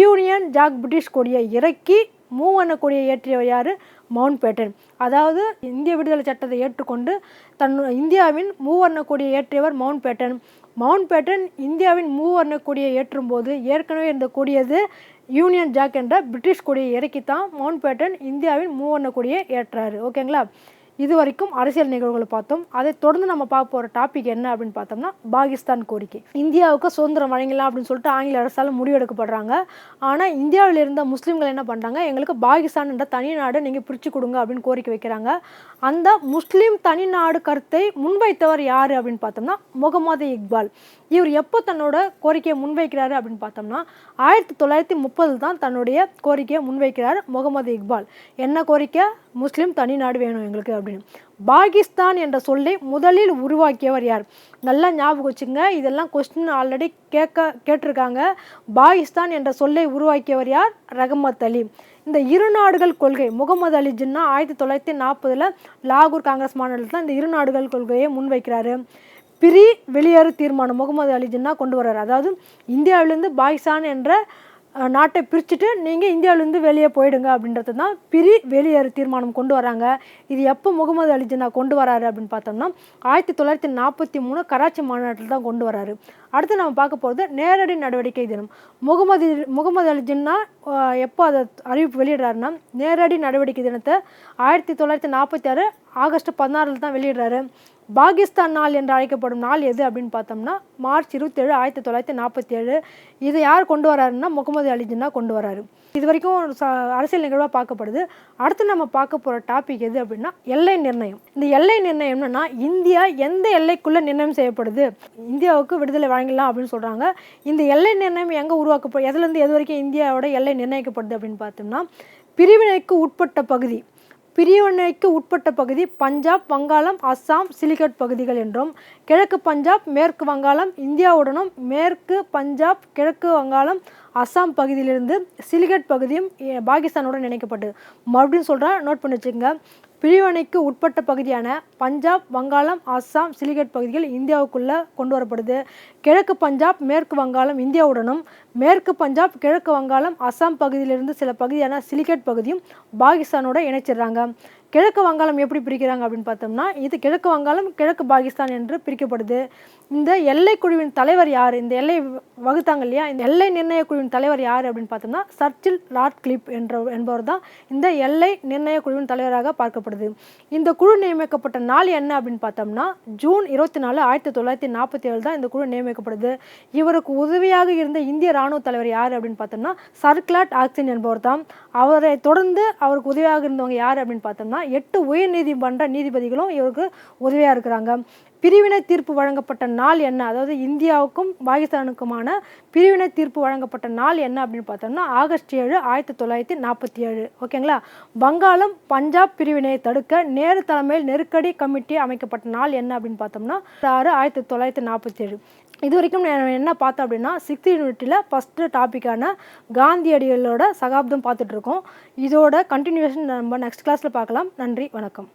யூனியன் ஜாக் பிரிட்டிஷ் கொடியை இறக்கி மூவண்ண கொடியை ஏற்றியவர் யார்? Mountbatten. அதாவது இந்திய விடுதலை சட்டத்தை ஏற்றுக்கொண்டு தன் இந்தியாவின் மூவர்ண கொடியை ஏற்றியவர் மவுண்ட் பேட்டன். மவுண்ட் பேட்டன் இந்தியாவின் மூவர்ண கொடியை ஏற்றும் போது ஏற்கனவே இருந்த கொடியது யூனியன் ஜாக் என்ற பிரிட்டிஷ் கொடியை இறக்கித்தான் மவுண்ட் பேட்டன் இந்தியாவின் மூவர்ண கொடியை ஏற்றாரு. ஓகேங்களா? இது வரைக்கும் அரசியல் நிகழ்வுகளை பார்த்தோம். அதை தொடர்ந்து நம்ம பார்க்க போகிற டாபிக் என்ன அப்படின்னு பார்த்தோம்னா பாகிஸ்தான் கோரிக்கை. இந்தியாவுக்கு சுதந்திரம் வழங்கலாம் அப்படின்னு சொல்லிட்டு ஆங்கில அரசால் முடிவெடுக்கப்படுறாங்க. ஆனால் இந்தியாவில் இருந்த முஸ்லீம்கள் என்ன பண்ணுறாங்க எங்களுக்கு பாகிஸ்தான் என்ற தனி நாடு நீங்கள் பிரித்து கொடுங்க அப்படின்னு கோரிக்கை வைக்கிறாங்க. அந்த முஸ்லீம் தனி நாடு கருத்தை முன்வைத்தவர் யார் அப்படின்னு பார்த்தோம்னா முகமது இக்பால். இவர் எப்போ தன்னோட கோரிக்கையை முன்வைக்கிறாரு அப்படின்னு பார்த்தோம்னா ஆயிரத்தி தொள்ளாயிரத்தி முப்பதில் தான் தன்னுடைய கோரிக்கையை முன்வைக்கிறார் முகமது இக்பால். என்ன கோரிக்கை? முஸ்லீம் தனி நாடு வேணும் எங்களுக்கு அப்படின்னு. பாகிஸ்தான் என்ற சொல்லை முதலில் உருவாக்கியவர் யார்? நல்லா ஞாபகம் வச்சுங்க இதெல்லாம் கொஸ்டின் ஆல்ரெடி கேட்க கேட்டிருக்காங்க. பாகிஸ்தான் என்ற சொல்லை உருவாக்கியவர் யார்? ரஹமத் அலி. இந்த இரு நாடுகள் கொள்கை முகமது அலி ஜின்னா ஆயிரத்தி தொள்ளாயிரத்தி நாற்பதில் லாகூர் காங்கிரஸ் மாநிலத்தில் இந்த இரு நாடுகள் கொள்கையை முன்வைக்கிறாரு. பிரி வெளியேறு தீர்மானம். முகமது அலி ஜின்னா கொண்டு வர்றாரு. அதாவது இந்தியாவிலேருந்து பாகிஸ்தான் என்ற நாட்டை பிரிச்சுட்டு நீங்கள் இந்தியாவிலேருந்து வெளியே போயிடுங்க அப்படின்றது தான் பிரி வெளியேறு தீர்மானம் கொண்டு வராங்க. இது எப்போ முகமது அலி ஜின்னா கொண்டு வராரு அப்படின்னு பார்த்தோம்னா ஆயிரத்தி தொள்ளாயிரத்தி நாற்பத்தி மூணு கராச்சி மாநாட்டில் தான் கொண்டு வராரு. அடுத்து நம்ம பார்க்க போகிறது நேரடி நடவடிக்கை தினம். முகமது முகமது அலி ஜின்னா எப்போ அதை அறிவிப்பு வெளியிடுறாருன்னா நேரடி நடவடிக்கை தினத்தை ஆயிரத்தி தொள்ளாயிரத்தி நாற்பத்தி ஆறு ஆகஸ்ட் பதினாறில் தான் வெளியிடுறாரு. பாகிஸ்தான் நாள் என்று அழைக்கப்படும் நாள் எது அப்படின்னு பார்த்தோம்னா மார்ச் இருபத்தேழு ஆயிரத்தி தொள்ளாயிரத்தி நாற்பத்தி ஏழு இதை யார் கொண்டு வராருன்னா முகமது அலி ஜின்னா கொண்டு வராரு. இது வரைக்கும் ஒரு ச அரசியல் நிகழ்வாக பார்க்கப்படுது. அடுத்து நம்ம பார்க்க போகிற டாபிக் எது அப்படின்னா எல்லை நிர்ணயம். இந்த எல்லை நிர்ணயம் என்னன்னா இந்தியா எந்த எல்லைக்குள்ளே நிர்ணயம் செய்யப்படுது? இந்தியாவுக்கு விடுதலை வழங்கலாம் அப்படின்னு சொல்கிறாங்க இந்த எல்லை நிர்ணயம் எங்கே உருவாக்கப்படும் எதுலேருந்து எது வரைக்கும் இந்தியாவோட எல்லை நிர்ணயிக்கப்படுது அப்படின்னு பார்த்தோம்னா பிரிவினைக்கு உட்பட்ட பகுதி பிரிவினைக்கு உட்பட்ட பகுதி பஞ்சாப் வங்காளம் அஸ்ஸாம் சிலிகட் பகுதிகள் என்றும் கிழக்கு பஞ்சாப் மேற்கு வங்காளம் இந்தியாவுடனும் மேற்கு பஞ்சாப் கிழக்கு வங்காளம் அஸ்ஸாம் பகுதியிலிருந்து சிலிகட் பகுதியும் பாகிஸ்தானுடன் இணைக்கப்பட்டது மறுபடியும் சொல்கிறேன் நோட் பண்ணி வச்சுக்கோங்க. பிரிவினைக்கு உட்பட்ட பகுதியான பஞ்சாப் வங்காளம் அஸ்ஸாம் சிலிகட் பகுதிகள் இந்தியாவுக்குள்ளே கொண்டு வரப்படுது. கிழக்கு பஞ்சாப் மேற்கு வங்காளம் இந்தியாவுடனும் மேற்கு பஞ்சாப் கிழக்கு வங்காளம் அசாம் பகுதியிலிருந்து சில பகுதியான சிலிகட் பகுதியும் பாகிஸ்தானோட இணைச்சிடுறாங்க. கிழக்கு வங்காளம் எப்படி பிரிக்கிறாங்க அப்படின்னு பார்த்தோம்னா இது கிழக்கு வங்காளம் கிழக்கு பாகிஸ்தான் என்று பிரிக்கப்படுது. இந்த எல்லை குழுவின் தலைவர் யார்? இந்த எல்லை வகுத்தாங்க இல்லையா? இந்த எல்லை நிர்ணய குழுவின் தலைவர் யார் அப்படின்னு பார்த்தோம்னா சர்ச்சில் லார்ட் கிளிப் என்ற என்பவர் தான் இந்த எல்லை நிர்ணய குழுவின் தலைவராக பார்க்கப்படுது. இந்த குழு நியமிக்கப்பட்ட நாள் என்ன அப்படின்னு பார்த்தோம்னா ஜூன் இருபத்தி நாலு ஆயிரத்தி தொள்ளாயிரத்தி நாற்பத்தி ஏழு தான் இந்த குழு நியமிக்கப்படுது இவருக்கு உதவியாக இருந்த இந்திய ராணுவ தலைவர் யார் அப்படின்னு பார்த்தோம்னா சர்க்லாட் ஆக்சின் என்பவர் தான். அவரை தொடர்ந்து அவருக்கு உதவியாக இருந்தவங்க யார் அப்படின்னு பார்த்தோம்னா எட்டு உயர் நீதிமன்ற நீதிபதிகளும் இவருக்கு உதவியாக இருக்கிறாங்க. பிரிவினை தீர்ப்பு வழங்கப்பட்ட நாள் என்ன? அதாவது இந்தியாவுக்கும் பாகிஸ்தானுக்குமான பிரிவினை தீர்ப்பு வழங்கப்பட்ட நாள் என்ன அப்படின்னு பார்த்தோம்னா ஆகஸ்ட் ஏழு ஆயிரத்தி தொள்ளாயிரத்தி நாற்பத்தி ஏழு. ஓகேங்களா? வங்காளம் பஞ்சாப் பிரிவினையை தடுக்க நேரு தலைமையில் நெருக்கடி கமிட்டி அமைக்கப்பட்ட நாள் என்ன அப்படின்னு பார்த்தோம்னா ஆறு ஆயிரத்தி தொள்ளாயிரத்தி நாற்பத்தி ஏழு. இது வரைக்கும் நான் என்ன பார்த்தோம் அப்படின்னா சிக்ஸ்த் யூனிட்டில் ஃபஸ்ட்டு டாப்பிக்கான காந்தியடிகளோட சகாப்தம் பார்த்துட்ருக்கோம் இதோட கண்டினியூஷன் நம்ம நெக்ஸ்ட் கிளாஸில் பார்க்கலாம். நன்றி வணக்கம்.